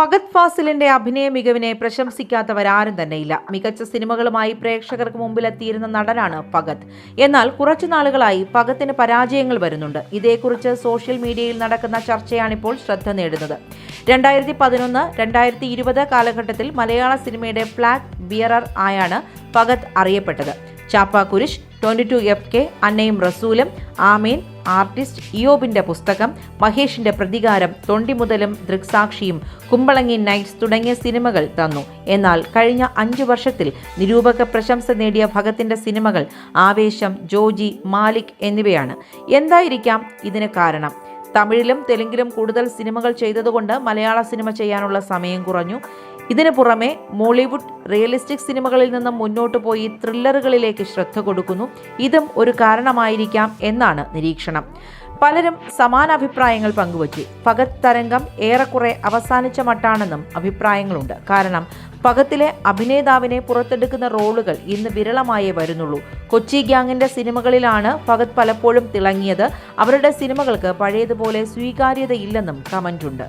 ഫഗത് ഫാസിലിന്റെ അഭിനയ മികവിനെ പ്രശംസിക്കാത്തവരാരും തന്നെയില്ല. മികച്ച സിനിമകളുമായി പ്രേക്ഷകർക്ക് മുമ്പിലെത്തിയിരുന്ന നടനാണ് ഫഗത്. എന്നാൽ കുറച്ചു നാളുകളായി ഫഗത്തിന് പരാജയങ്ങൾ വരുന്നുണ്ട്. ഇതേക്കുറിച്ച് സോഷ്യൽ മീഡിയയിൽ നടക്കുന്ന ചർച്ചയാണിപ്പോൾ ശ്രദ്ധ നേടുന്നത്. രണ്ടായിരത്തി പതിനൊന്ന് രണ്ടായിരത്തി ഇരുപത് കാലഘട്ടത്തിൽ മലയാള സിനിമയുടെ ഫ്ലാഗ് ബിയറർ ആയാണ് ഫഗത് അറിയപ്പെട്ടത്. Chappa Kurishu twenty two F K അന്നയും റസൂലും ആമീൻ ആർട്ടിസ്റ്റ് ഇയോബിന്റെ പുസ്തകം മഹേഷിന്റെ പ്രതികാരം തൊണ്ടിമുതലും ദൃക്സാക്ഷിയും കുമ്പളങ്ങി നൈറ്റ്സ് തുടങ്ങിയ സിനിമകൾ തന്നു. എന്നാൽ കഴിഞ്ഞ അഞ്ചു വർഷത്തിൽ നിരൂപക പ്രശംസ നേടിയ ഭഗത്തിന്റെ സിനിമകൾ ആവേശം ജോജി മാലിക് എന്നിവയാണ്. എന്തായിരിക്കാം ഇതിന് കാരണം? തമിഴിലും തെലുങ്കിലും കൂടുതൽ സിനിമകൾ ചെയ്തതുകൊണ്ട് മലയാള സിനിമ ചെയ്യാനുള്ള സമയം കുറഞ്ഞു. ഇതിനു പുറമെ മോളിവുഡ് റിയലിസ്റ്റിക് സിനിമകളിൽ നിന്നും മുന്നോട്ട് പോയി ത്രില്ലറുകളിലേക്ക് ശ്രദ്ധ കൊടുക്കുന്നു. ഇതും ഒരു കാരണമായിരിക്കാം എന്നാണ് നിരീക്ഷണം. പലരും സമാന അഭിപ്രായങ്ങൾ പങ്കുവച്ചു. ഫഗത് തരംഗം ഏറെക്കുറെ അവസാനിച്ച മട്ടാണെന്നും അഭിപ്രായങ്ങളുണ്ട്. കാരണം പകത്തിലെ അഭിനേതാവിനെ പുറത്തെടുക്കുന്ന റോളുകൾ ഇന്ന് വിരളമായേ വരുന്നുള്ളൂ. കൊച്ചി ഗ്യാങ്ങിന്റെ സിനിമകളിലാണ് ഫഗത് പലപ്പോഴും തിളങ്ങിയത്. അവരുടെ സിനിമകൾക്ക് പഴയതുപോലെ സ്വീകാര്യതയില്ലെന്നും കമന്റുണ്ട്.